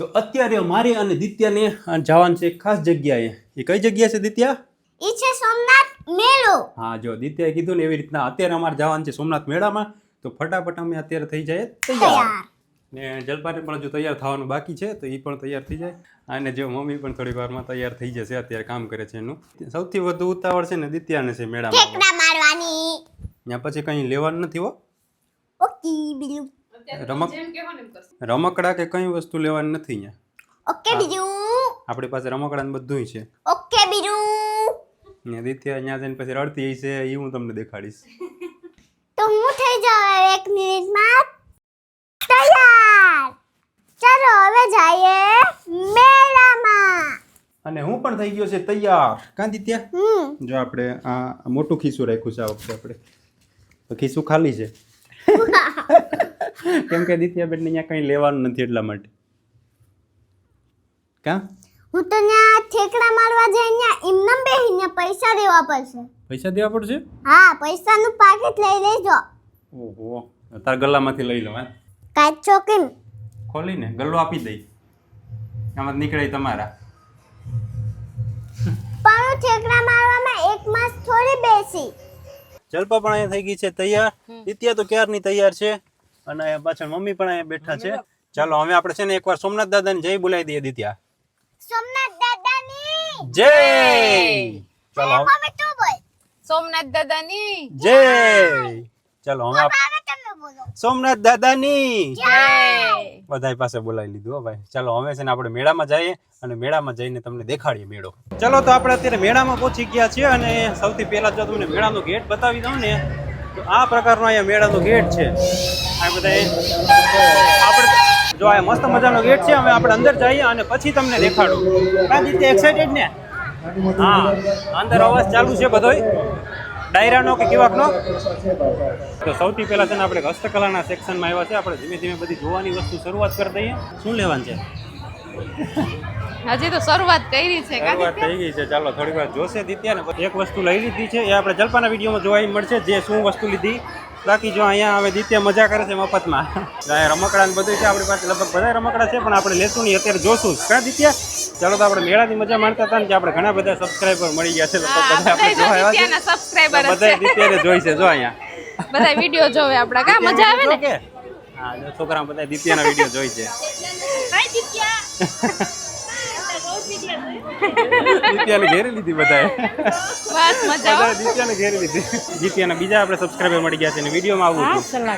તો અત્યારે મારે અને દિત્યાને જવાનું છે એક ખાસ જગ્યાએ. એ કઈ જગ્યા છે દિત્યા? એ છે સોમનાથ મેળો. હા જો દિત્યાએ કીધું ને એવી રીતના અત્યારે અમારે જવાનું છે સોમનાથ મેળામાં. તો ફટાફટ અમે અત્યારે થઈ જાય તૈયાર. ને જલપાને પણ હજુ તૈયાર થવાનું બાકી છે તો એ પણ તૈયાર થઈ જાય. અને જો મમ્મી પણ થોડી વારમાં તૈયાર થઈ જશે અત્યારે કામ કરે છે એનું. સૌથી વધુ ઉતાવળ છે ને દિત્યાને છે મેળામાં. મારવાની. ત્યાં પછી કંઈ લેવાનું નથી હો. ઓકે બીજું રમક રમકડા કે કઈ વસ્તુ લેવાની નથી અહીંયા? ઓકે બીજું? આપણી પાસે રમકડા ને બધું છે. ઓકે બીજું? ને દિત્યા અહીંયા જઈને પછી રડતી હશે એ હું તમને દેખાડીશ. તો હું થઈ જાવ એક મિનિટમાં. તૈયાર! ચાલો હવે જઈએ મેળામાં. અને હું પણ થઈ ગયો છે તૈયાર. કાં દિત્યા હમ. જો આપણે આ મોટું ખીસું રાખ્યું છે આ વખતે આપણે. તો ખીસું ખાલી છે. કેમ કે દિત્યાબેનને અહીંયા કંઈ લેવાનું નથી એટલા માટે. કા? હું તો ન્યા ઠેકડા મારવા જઈ ત્યાં બે ન્યા પૈસા દેવા પડશે. પૈસા દેવા પડશે? હા પૈસાનું પાકીટ લઈ લેજો. ઓહો તાર ગલ્લામાંથી લઈ લો હે? કાચ ચોકીન ખોલીને ગલ્લો આપી દઈ. આમાં નીકળે તમારા. પણ હું ઠેકડા મારવામાં એક માસ થોડી બેસી. જલપા પણ અહીંયા થઈ ગઈ છે તૈયાર? દિત્યા તો ક્યારની તૈયાર છે? અને અહીંયા પાછળ મમ્મી પણ અહીંયા બેઠા છે. ચાલો હવે આપણે છે ને એકવાર સોમનાથ દાદાને જય બોલાવી દઈએ દિત્યા સોમનાથ દાદાની. જય! ચાલો હવે- તું બોલ. સોમનાથ દાદાની. જય! ચાલો હવે આપ- હવે તમે બોલો. સોમનાથ દાદાની. જય! બધાય પાસે બોલાવી લીધું હો ભાઈ. ચાલો હવે છે ને આપણે મેળામાં જઈએ અને મેળામાં જઈને તમને દેખાડીએ મેળો. ચાલો તો આપણે અત્યારે મેળામાં પહોંચી ગયા છીએ અને સૌથી પહેલા જો તમને મેળાનો ગેટ બતાવી દઉં ને તો આ પ્રકારનો અહીંયા મેળાનો ગેટ છે. આ બધા આપણે જો આ મસ્ત મજાનો ગેટ છે, હવે આપણે અંદર જઈએ અને પછી તમને દેખાડું. કાં રીતે એક્સાઇટેડ ને? હા, અંદર અવાજ ચાલુ છે બધોય. ડાયરાનો કે કેવાકનો? તો સૌથી પહેલાં છે ને આપણે હસ્તકલાના સેક્શનમાં આવ્યા છે. આપણે ધીમે ધીમે બધી જોવાની વસ્તુ શરૂઆત કરી દઈએ. શું લેવાનું છે? હજી તો શરૂઆત કરી છે શરૂઆત થઈ ગઈ છે. ચાલો થોડી વાર જોશે દિત્યા ને. એક વસ્તુ લઈ લીધી છે એ આપણે જલપાના વિડીયોમાં જોવા મળશે જે શું વસ્તુ લીધી. બાકી જો અહીંયા હવે દિત્યા મજા કરે છે મફતમાં. રમકડા ને બધું છે આપણી પાસે લગભગ બધા રમકડા છે પણ આપણે લેશું નહીં અત્યારે જોશું. ક્યાં કાં દિત્યા? ચાલો તો આપણે મેળાની મજા માણતા હતા ને કે આપણે ઘણા બધા સબસ્ક્રાઈબર મળી ગયા છે લગભગ બધા આપણે જોવા આવ્યા છે સબસ્ક્રાઈબર બધા દિત્યાને જોઈ છે જો અહીંયા. બધા વીડિયો જોવે આપણા. કા મજા આવે ને? હા છોકરા બધા દિત્યાના વીડિયો જોઈ છે. દિત્યાને ઘેરી લીધી બધાએ. દિત્યાને ઘેરી લીધી. દિત્યાના બીજા આપણે સબસ્ક્રાઈબર મળી ગયા છે અને વિડીયોમાં આવું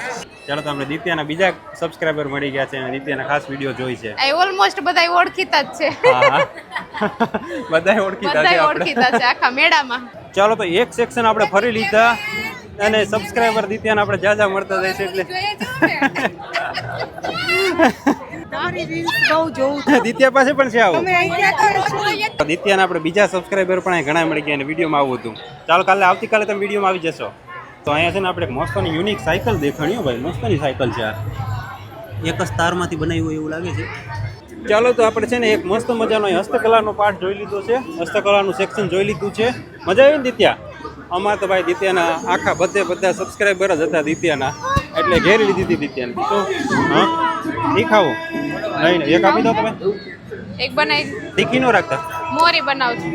ચાલો તો આપણે દિત્યાના બીજા સબસ્ક્રાઈબર મળી ગયા છે અને દિત્યાના ખાસ વીડિયો જોઈ છે. આ ઓલમોસ્ટ બધા ઓળખીતા જ છે. બધાએ ઓળખીતા છે આપણે. ઓળખીતા છે આખા મેળામાં. ચાલો તો એક સેક્શન આપણે ફરી લીધા અને સબસ્ક્રાઈબર દિત્યાને આપણે જ્યાં મળતા જાય છે એટલે દિત્યા પાસે પણ છે આવું. દિત્યાના આપણે બીજા સબસ્ક્રાઈબર પણ ઘણા મળી ગયા અને વિડીયોમાં આવું હતું. ચાલો કાલે આવતીકાલે તમે વિડીયોમાં આવી જશો. તો અહીંયા છે ને આપણે એક મસ્તની યુનિક સાયકલ દેખાણી ભાઈ. મસ્તની સાયકલ છે આ. એક જ તારમાંથી બનાવી હોય એવું લાગે છે. ચાલો તો આપણે છે ને એક મસ્ત મજાનો અહીં હસ્તકલાનો પાઠ જોઈ લીધો છે. હસ્તકલાનું સેક્શન જોઈ લીધું છે. મજા આવી ને દિત્યા? અમાર તો ભાઈ દિત્યાના આખા બધે બધા સબસ્ક્રાઈબર જ હતા દિત્યાના. એટલે ઘેરી લીધી હતી દિત્યાને. તો હા? ઈ ખાવું નહીં નહીં. એક આપી દો તમે. એક બનાવી તીખી નો રાખતા. મોરી બનાવજો.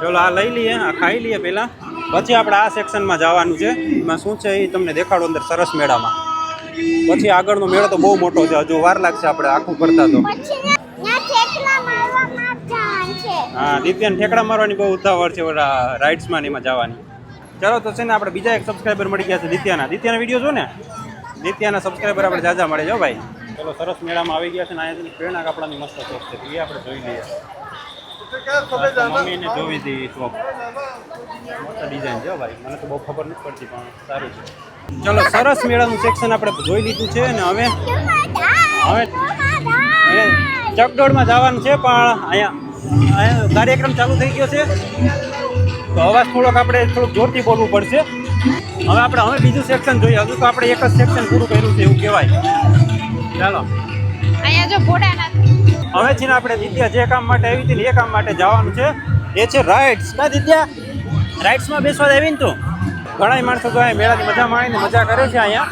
ચલો આ લઈ લઈએ આ ખાઈ લઈએ પહેલાં. પછી આપણે આ સેક્શનમાં જવાનું છે. એમાં શું છે એ તમને દેખાડો અંદર સરસ મેળામાં. પછી આગળનો મેળો તો બહુ મોટો છે. હજુ વાર લાગશે આપણે આખું કરતા તો. હા દિત્યાને ઠેકડા મારવાની બહુ ઉતાવળ છે ઓલા રાઇડ્સમાં ને એમાં જવાની. ચલો તો છે ને આપણે બીજા એક સબસ્ક્રાઈબર મળી ગયા છે દિત્યાના દિત્યાના વીડિયો જો ને દિત્યાના સબસ્ક્રાઈબર આપણે જાજા મળે જો ભાઈ. ચલો, સરસ મેળામાં આવી ગયા છે અને અહીંયા પ્રેરણા કાપડાની મસ્ત શોપ છે. એ આપણે જોઈ લઈએ. મમ્મીને જોવી હતી શોપ મસ્ત ડિઝાઇન છે ભાઈ. મને તો બહુ ખબર નથી પડતી, પણ સારું છે. ચલો, સરસ મેળાનું સેક્શન આપણે જોઈ લીધું છે ને હવે. હવે ચકડોળમાં જવાનું છે, પણ અહીંયા કાર્યક્રમ ચાલુ થઈ ગયો છે. તો અવાજ થોડોક આપણે થોડુંક જોરથી બોલવું પડશે. હવે આપણે હવે બીજું સેક્શન જોઈએ. હજુ તો આપણે એક જ સેક્શન પૂરું કર્યું છે, એવું કહેવાય. ચાલો. અહીંયા જો ઘોડાના હવે છે ને આપણે દિત્યા જે કામ માટે આવી હતી ને એ કામ માટે જવાનું છે. એ છે રાઇડ્સ કા દિત્યા રાઇડ્સમાં બેસવા આવી ને તું. ઘણા માણસો તો અહીંયા મેળાની મજા માણીને મજા કરે છે અહીંયા.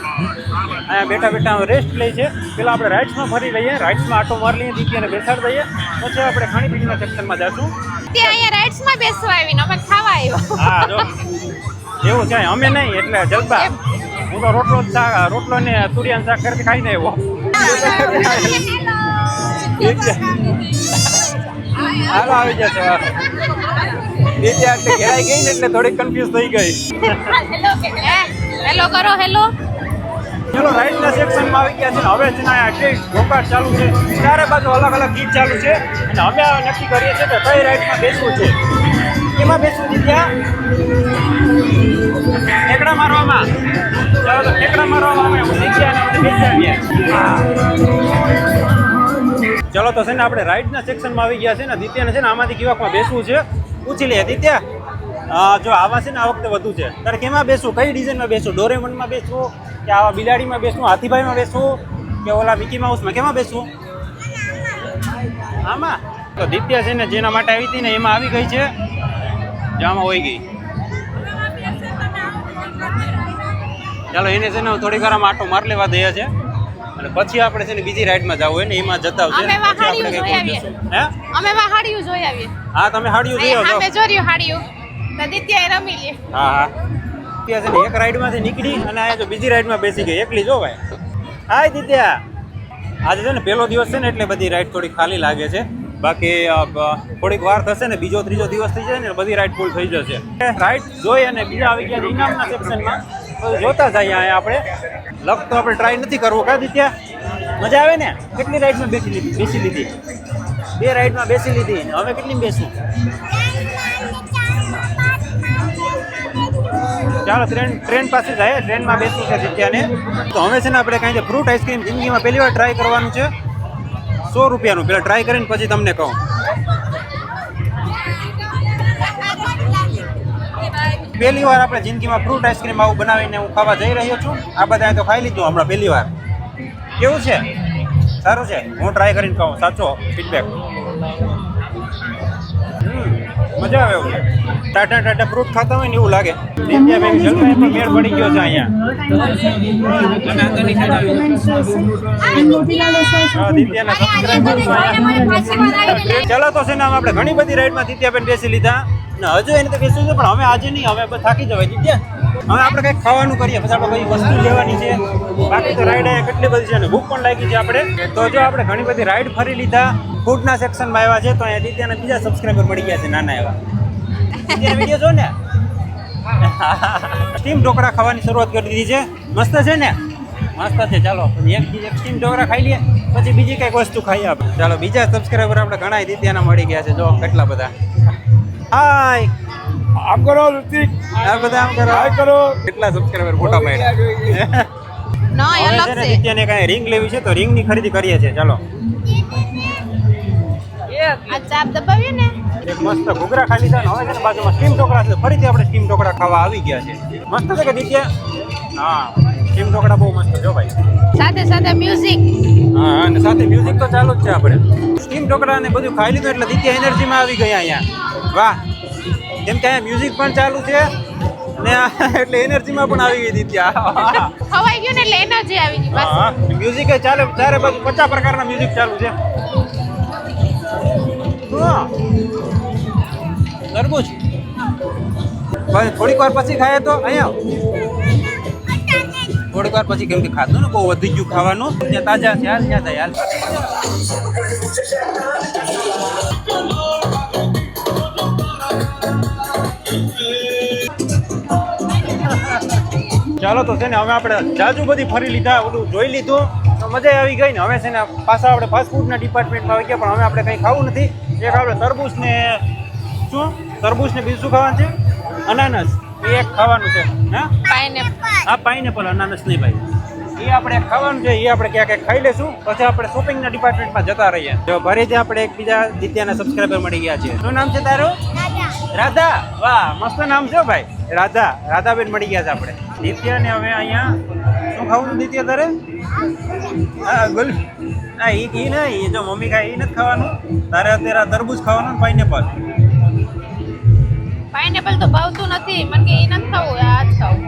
અહીંયા બેઠા બેઠા રેસ્ટ લે છે. પેલા આપણે રાઇડ્સમાં ફરી લઈએ. રાઇડ્સમાં આટો મારી લઈએ દીકરીને બેસાડી દઈએ. પછી આપણે ખાણીપીણીના સેક્શનમાં જશું. તે અહીંયા રાઇડ્સમાં બેસવા આવીને અમે ખાવા આવ્યો હા જો. એવું છે અમે નહીં એટલે જલબા. હું તો રોટલો જ રોટલો ને તુરિયાનું શાક કરીને ખાઈને આવ્યો. હાલો આવી જશે નીચે આટલી ઘેરાઈ ગઈ ને એટલે થોડી કન્ફ્યુઝ થઈ ગઈ હેલો કરો હેલો. ચલો રાઈટના સેક્શનમાં આવી ગયા છે હવે છે ને આટલી ગોકાટ ચાલુ છે. ચારે બાજુ અલગ અલગ ગીત ચાલુ છે અને અમે નક્કી કરીએ છીએ કે કઈ રાઈટમાં બેસવું છે. એમાં બેસવું છે ત્યાં? ઠેકડા મારવામાં. ચાલો તો ઠેકડા મારવામાં અમે ઉઠી ગયા અને અમે બેસી આવ્યા ચલો તો છે ને આપણે રાઈટના સેક્શનમાં આવી ગયા છે ને, દિત્યાને છે ને આમાંથી કિવાકમાં બેસવું છે. પૂછી લઈએ દિત્યા. જો આવા છે ને આ વખતે વધુ છે. તારે કેમાં બેસવું? કઈ ડિઝાઇનમાં બેસવું? ડોરેમોનમાં બેસવું? કે આવા બિલાડીમાં બેસવું? હાથીભાઈમાં બેસવું? કે ઓલા મિકી માઉસમાં? કેમાં બેસવું? આમાં. તો દિત્યા છે ને જેના માટે આવી હતી ને એમાં આવી ગઈ છે. જામાં હોઈ ગઈ. ચાલો એને છે ને થોડીક વાર આટો માર લેવા દઈએ છે. અને પછી આપણે છે ને બીજી રાઈડમાં જવું હોય ને એમાં જતા આવશે અમે વાહાડીયું જોઈ આવીએ. હે? અમે વાહાડીયું જોઈ આવીએ. હા તમે હાડીયું જોઈ આવો. અમે જોર્યું હાડિયું. તો ત્યાં રમી લે. હા હા. ત્યાં છે ને એક રાઈડમાંથી નીકળી અને આ જો બીજી રાઈડમાં બેસી ગઈ, એકલી જો ભાઈ. હાય દિત્યા. આજે છે ને પહેલો દિવસ છે ને એટલે બધી રાઈડ થોડી ખાલી લાગે છે. બાકી થોડીક વાર થશે ને, બીજો ત્રીજો દિવસ થઈ જાય ને બધી રાઈડ ફૂલ થઈ જશે. રાઈડ જોઈ અને બીજા આવી ગયા ઇનામના સેક્શનમાં. જોતા જઈએ અહીંયા આપણે. લક તો આપણે ટ્રાય નથી કરવો કા દિત્યા? મજા આવે ને? કેટલી રાઈડમાં બેસી લીધી? બેસી લીધી. બે રાઈડમાં બેસી લીધી. હવે કેટલી બેસું? ચાલો ટ્રેન ટ્રેન પાસે જાય ટ્રેનમાં બેસવું છે જગ્યાને. તો હવે છે ને આપણે કાંઈ ફ્રૂટ આઈસ્ક્રીમ જિંદગીમાં પહેલી વાર ટ્રાય કરવાનું છે. સો રૂપિયાનું પહેલાં ટ્રાય કરીને પછી તમને કહું. પહેલી વાર આપણે જિંદગીમાં ફ્રૂટ આઈસ્ક્રીમ આવું બનાવીને હું ખાવા જઈ રહ્યો છું. આ બધા તો ખાઈ લીધું હમણાં પહેલી વાર. કેવું છે? સારું છે? હું ટ્રાય કરીને કહું, સાચો ફીડબેક મજા આવે એવું. ટાટા ટાટા ફ્રૂટ ખાતા હોય ને એવું લાગે. દિત્યા બેન જલસા એમાં મેળ પડી ગયો છે અહીંયા. ચલો તો છે ને આપણે ઘણી બધી રાઈડમાં દિત્યાબેન બેસી લીધા. ને હજુ એને તો બેસવું છે પણ હવે આજે નહીં હવે બસ થાકી જવાય. દિત્યા હવે આપણે કંઈક ખાવાનું કરીએ. પછી આપણે કઈ વસ્તુ લેવાની છે. બાકી તો રાઈડ અહીંયા કેટલી બધી છે અને ભૂખ પણ લાગી છે આપણે. તો જો આપણે ઘણી બધી રાઈડ ફરી લીધા. ફૂડના સેક્શનમાં આવ્યા છે. તો અહીંયા દિત્યાના બીજા સબસ્ક્રાઈબર મળી ગયા છે, નાના એવા. વીડિયો જો ને? સ્ટીમ ઢોકળા ખાવાની શરૂઆત કરી દીધી છે. મસ્ત છે ને? મસ્ત છે. ચાલો એક એક સ્ટીમ ઢોકળા ખાઈ લઈએ. પછી બીજી કંઈક વસ્તુ ખાઈએ આપણે. ચાલો, બીજા સબસ્ક્રાઈબર આપણે ઘણા દિત્યાના મળી ગયા છે. જો કેટલા બધા. હાય આમ કરો ઋતિક આ બધા આમ કરો. હાય કરો. કેટલા સબસ્ક્રાઇબર ફોટા પાડ્યા? ના એ અલગ છે ને કાંઈ રિંગ લેવી છે તો રિંગની ખરીદી કરીએ છીએ ચાલો. આ ચાપ દબાવીએ ને. એક મસ્ત ઘૂઘરા ખાઈ લીધા ને હવે છે ને બાજુમાં સ્ટીમ ઢોકળા છે ફરીથી આપણે સ્ટીમ ઢોકળા ખાવા આવી ગયા છે. મસ્ત છે કે દિત્યા હા સ્ટીમ ઢોકળા બહુ મસ્ત જો ભાઈ. સાથે સાથે મ્યુઝિક હા અને સાથે મ્યુઝિક તો ચાલુ જ છે આપણે. સ્ટીમ ઢોકળા ને બધું ખાઈ લીધું એટલે દિત્યા એનર્જીમાં આવી ગયા અહીંયા. વાહ. કેમ કે અહીંયા મ્યુઝિક પણ ચાલુ છે ને એટલે એનર્જીમાં પણ આવી ગઈ ત્યાં. ખવાઈ ગયું ને એટલે એનર્જી આવી ગઈ બસ. હા મ્યુઝિક ચાલે ચારે બાજુ પચાસ પ્રકારના મ્યુઝિક ચાલુ છે. તરબૂચ. થોડીક વાર પછી ખાય તો અહીંયા. થોડીક વાર પછી કેમ કે ખાધું ને બહુ વધી ગયું ખાવાનું. ત્યાં તાજા છે હાલ ત્યાં થાય હાલ. ચાલો તો છે ને હવે આપણે જાજુ બધી ફરી લીધા બધું જોઈ લીધું. તો મજા આવી ગઈ ને. હવે છે ને પાછા આપણે ફાસ્ટફૂડના ડિપાર્ટમેન્ટમાં આવી ગયા પણ હવે આપણે કંઈ ખાવું નથી. એક આપણે તરબૂચ ને શું? તરબૂચ ને બીજું ખાવાનું છે? અનાનસ. એ એક ખાવાનું છે. હા? પાઇનેપલ આ પાઇનેપલ અનાનસ નહીં ભાઈ. એ આપણે ખાવાનું છે એ આપણે ક્યાંક ક્યાંક ખાઈ લેશું. પછી આપણે શોપિંગના ડિપાર્ટમેન્ટમાં જતા રહીએ. જો ફરીથી આપણે એક બીજા દિત્યાના સબસ્ક્રાઈબર મળી ગયા છે. શું નામ છે તારું? રાધા વાહ મસ્ત નામ છે ભાઈ. રાધા રાધાબેન મળી ગયા છે આપણે. નિત્ય ને હવે અહીંયા શું ખાવું છું નિત્ય તારે? હા ગુલ ના એ ઘી ને એ જો મમ્મી ખાય એ નથી ખાવાનું. તારે અત્યારે આ તરબૂચ ખાવાનું પાઇનેપલ પાઇનેપલ તો ભાવતું નથી મને કે એ નથી ખાવું આ જ ખાવું.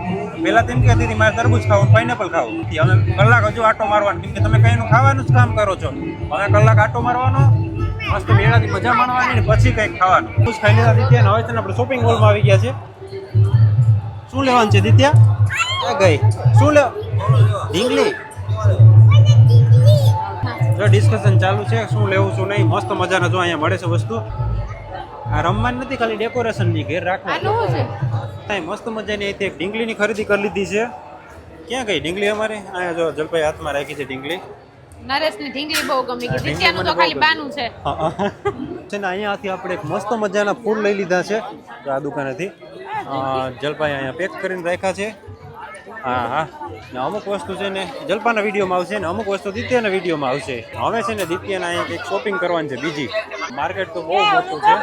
પેલા તેમ કહેતી હતી મારે તરબૂજ ખાવું પાઇનેપલ ખાવું. નથી. અમે કલાક હજુ આટો મારવાનો. કેમ કે તમે કઈનું ખાવાનું જ કામ કરો છો. હવે કલાક આટો મારવાનો મસ્ત મેળાની મજા માણવાની ને પછી કંઈક ખાવાનું. ખુશ ખાઈ લીધા દિત્યા હવે તને આપણે શોપિંગ મોલમાં આવી ગયા છે શું લેવાનું છે દિત્યા? ગઈ? શું લે ઢીંગલી? જો ડિસ્કશન ચાલુ છે શું લેવું શું નહીં મસ્ત મજાના જો અહીંયા મળે છે વસ્તુ. આ રમવાની નથી ખાલી ડેકોરેશનની ઘેર રાખવાની. છે? મસ્ત મજાની અહીંથી એક ઢીંગલીની ખરીદી કરી લીધી છે. ક્યાં ગઈ ઢીંગલી અમારે? અહીંયા જો જલભાઈ હાથમાં રાખી છે ઢીંગલી. નરેશની ઢીંગલી બહુ ગમી ગઈ. દિત્યાનું તો ખાલી બાનું છે. છે ને અહીંયાથી આપણે એક મસ્ત મજાના ફૂલ લઈ લીધા છે. આ દુકાનેથી. અ, જલભાઈ અહીંયા પેક કરીને રાખ્યા છે. હા હા. ને અમુક વસ્તુ છે ને જલપાના વિડીયોમાં આવશે ને અમુક વસ્તુ દિત્યાના વિડીયોમાં આવશે. હવે છે ને દિત્યાના અહીંયા કંઈક શોપિંગ કરવાની છે બીજી. માર્કેટ તો બહુ મોટું છે.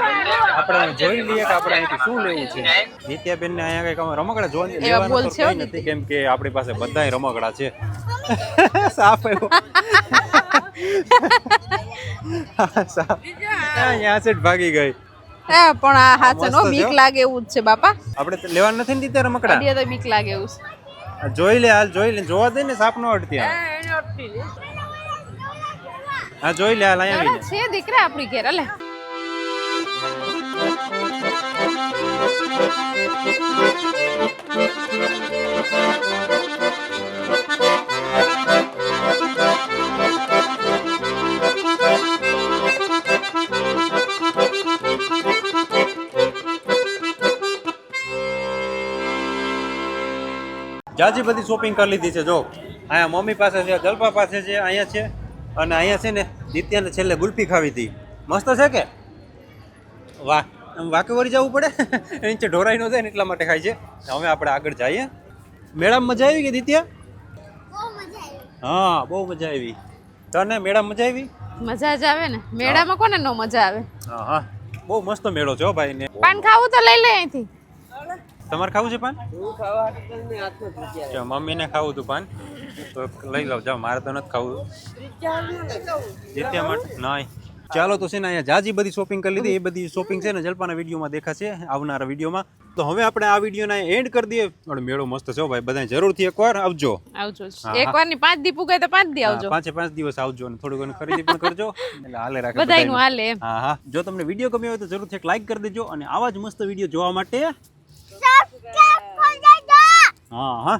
આપણે જોઈ લઈએ કે આપણે અહીંથી શું લેવું છે. દિત્યાબેનને અહીંયા કંઈક અમે રમકડા જોવાની લેવાના નથી કેમ કે આપણી પાસે બધાય રમકડા છે. સાફ આવ્યો સાફ. અહીંયા સેટ ભાગી ગઈ. હે પણ આ હાચન નો બીક લાગે એવું જ છે બાપા. આપણે તો લેવાના નથી ને દીધા રમકડા અડિયા તો બીક લાગે એવું છે. જોઈ લે હાલ જોઈ લે. જોવા દે ને સાપ નો અડતી. હા જોઈ લે હાલ અહીંયા છે દીકરા આપણી ઘેર અલે. જાજી બધી શોપિંગ કરી લીધી છે જો. અહીંયા મમ્મી પાસે છે જલપા પાસે છે અહીંયા છે. અને અહીંયા છે ને નિત્યાને છેલ્લે ગુલ્ફી ખાવી હતી. મસ્ત છે કે? વાહ વાકે વળી જવું પડે? નીચે ઢોરાઈ ન જાય ને એટલા માટે ખાય છે. હવે આપણે આગળ જઈએ. મેળામાં મજા આવી કે દિત્યા? હા બહુ મજા આવી. તને મેળામાં મજા આવી? મજા જ આવે ને. મેળામાં કોને નો મજા આવે? હા હા. બહુ મસ્ત મેળો છે ભાઈ ને. પાન ખાવું તો લઈ લે અહીંથી. તમારે ખાવું છે પાન? જો મમ્મીને ખાવું હતું પાન. તો લઈ લઉં જાઓ મારે તો નથી ખાવું. જીત્યા માટે નહીં. ચાલો તો છે ને અહીંયા જાજી બધી શોપિંગ કરી લીધી. એ બધી શોપિંગ છે ને જલપાના વિડીયોમાં દેખાશે આવનારા વિડીયોમાં. તો હવે આપણે આ વિડીયોના એન્ડ કરી દઈએ. પણ મેળો મસ્ત છે ભાઈ. બધા જરૂરથી એકવાર આવજો. આવજો. હા, એક વારની પાંચ દી પુગાય તો પાંચ દી આવજો. પાંચે પાંચ દિવસ આવજો અને થોડું ઘણું ખરીદી પણ કરજો. એટલે હાલે રાખે બધાયનું બધાયનું. હાલે હા હા. જો તમને વીડિયો ગમ્યો હોય તો જરૂરથી એક લાઈક કરી દેજો અને આવા જ મસ્ત વીડિયો જોવા માટે સબસ્ક્રાઇબ કરી દેજો હા હા